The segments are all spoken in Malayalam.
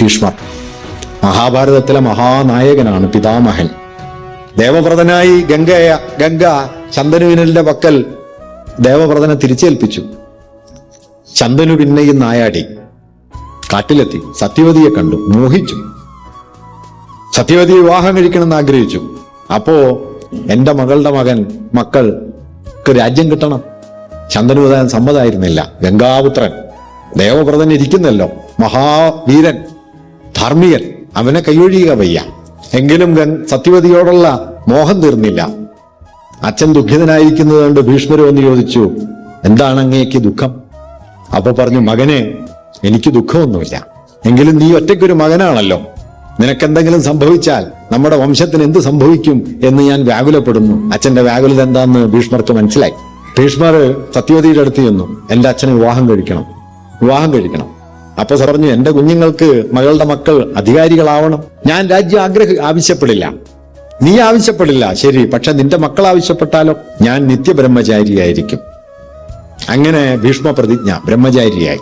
ഭീഷ്മർ. മഹാഭാരതത്തിലെ മഹാനായകനാണ് പിതാമഹൻ. ദേവവ്രതനായി ഗംഗയ ഗംഗ ചന്ദനുവിനലിന്റെ പക്കൽ ദേവവ്രതനെ തിരിച്ചേൽപ്പിച്ചു. ചന്ദനു പിന്നെയും നായാടി. കാട്ടിലെത്തി. സത്യവതിയെ കണ്ടു. മോഹിച്ചു. സത്യവതിയെ വിവാഹം കഴിക്കണമെന്ന് ആഗ്രഹിച്ചു. അപ്പോ എന്റെ മകളുടെ മകൻ മക്കൾക്ക് രാജ്യം കിട്ടണം. ചന്ദനു താൻ സമ്മതായിരുന്നില്ല. ഗംഗാപുത്രൻ. ദേവവ്രതൻ ഇരിക്കുന്നല്ലോ. മഹാവീരൻ. ധാർമ്മികൻ. അവനെ കൈയൊഴിയുക വയ്യ. എങ്കിലും സത്യവതിയോടുള്ള മോഹം തീർന്നില്ല. അച്ഛൻ ദുഃഖിതനായിരിക്കുന്നത് കണ്ട് ഭീഷ്മർ വന്ന് ചോദിച്ചു എന്താണ് അങ്ങേക്ക് ദുഃഖം? അപ്പൊ പറഞ്ഞു മകനെ എനിക്ക് ദുഃഖമൊന്നുമില്ല. എങ്കിലും നീ ഒറ്റയ്ക്കൊരു മകനാണല്ലോ. നിനക്കെന്തെങ്കിലും സംഭവിച്ചാൽ നമ്മുടെ വംശത്തിന് എന്ത് സംഭവിക്കും എന്ന് ഞാൻ വ്യാകുലപ്പെടുന്നു. അച്ഛന്റെ വ്യാകുലത എന്താന്ന് ഭീഷ്മർക്ക് മനസ്സിലായി. ഭീഷ്മർ സത്യവതിയുടെ അടുത്ത് ചെന്നു എന്റെ അച്ഛന് വിവാഹം കഴിക്കണം. വിവാഹം കഴിക്കണം. അപ്പൊ പറഞ്ഞു എന്റെ കുഞ്ഞുങ്ങൾക്ക് മകളുടെ മക്കൾ അധികാരികളാവണം. ഞാൻ രാജ്യം ആഗ്രഹ ആവശ്യപ്പെടില്ല. നീ ആവശ്യപ്പെടില്ല ശരി പക്ഷെ നിന്റെ മക്കൾ ആവശ്യപ്പെട്ടാലോ? ഞാൻ നിത്യബ്രഹ്മചാരിയായിരിക്കും. അങ്ങനെ ഭീഷ്മ പ്രതിജ്ഞ ബ്രഹ്മചാരിയായി.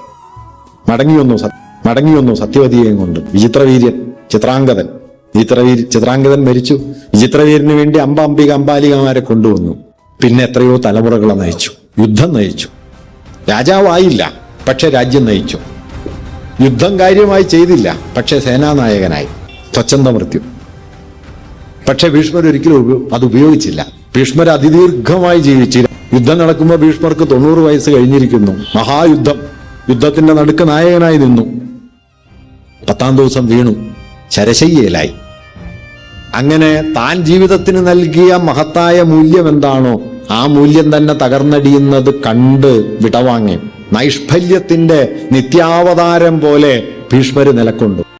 മടങ്ങി വന്നു മടങ്ങി വന്നു സത്യവതിയെയും കൊണ്ട്. വിചിത്രവീര്യൻ ചിത്രാംഗതൻ. വിചിത്രവീര് ചിത്രാംഗതൻ മരിച്ചു. വിചിത്രവീരന് വേണ്ടി അമ്പ അംബിക അമ്പാലികമാരെ കൊണ്ടുവന്നു. പിന്നെ എത്രയോ തലമുറകളെ നയിച്ചു. യുദ്ധം നയിച്ചു. രാജാവായില്ല പക്ഷെ രാജ്യം നയിച്ചു. യുദ്ധം കാര്യമായി ചെയ്തില്ല. പക്ഷെ സേനാനായകനായി. സ്വച്ഛന്ത മൃത്യു. പക്ഷെ ഭീഷ്മർ ഒരിക്കലും അത് ഉപയോഗിച്ചില്ല. ഭീഷ്മർ അതിദീർഘമായി ജീവിച്ചു. യുദ്ധം നടക്കുമ്പോൾ ഭീഷ്മർക്ക് തൊണ്ണൂറ് വയസ്സ് കഴിഞ്ഞിരിക്കുന്നു. മഹായുദ്ധം. യുദ്ധത്തിന്റെ നടുക്ക് നായകനായി നിന്നു. പത്താം ദിവസം വീണു. ശരശയ്യയിലായി. അങ്ങനെ താൻ ജീവിതത്തിന് നൽകിയ മഹത്തായ മൂല്യം എന്താണോ ആ മൂല്യം തന്നെ തകർന്നടിയുന്നത് കണ്ട് വിടവാങ്ങി. നൈഷ്ഫല്യത്തിന്റെ നിത്യാവതാരം പോലെ ഭീഷ്മര് നിലക്കൊണ്ടു.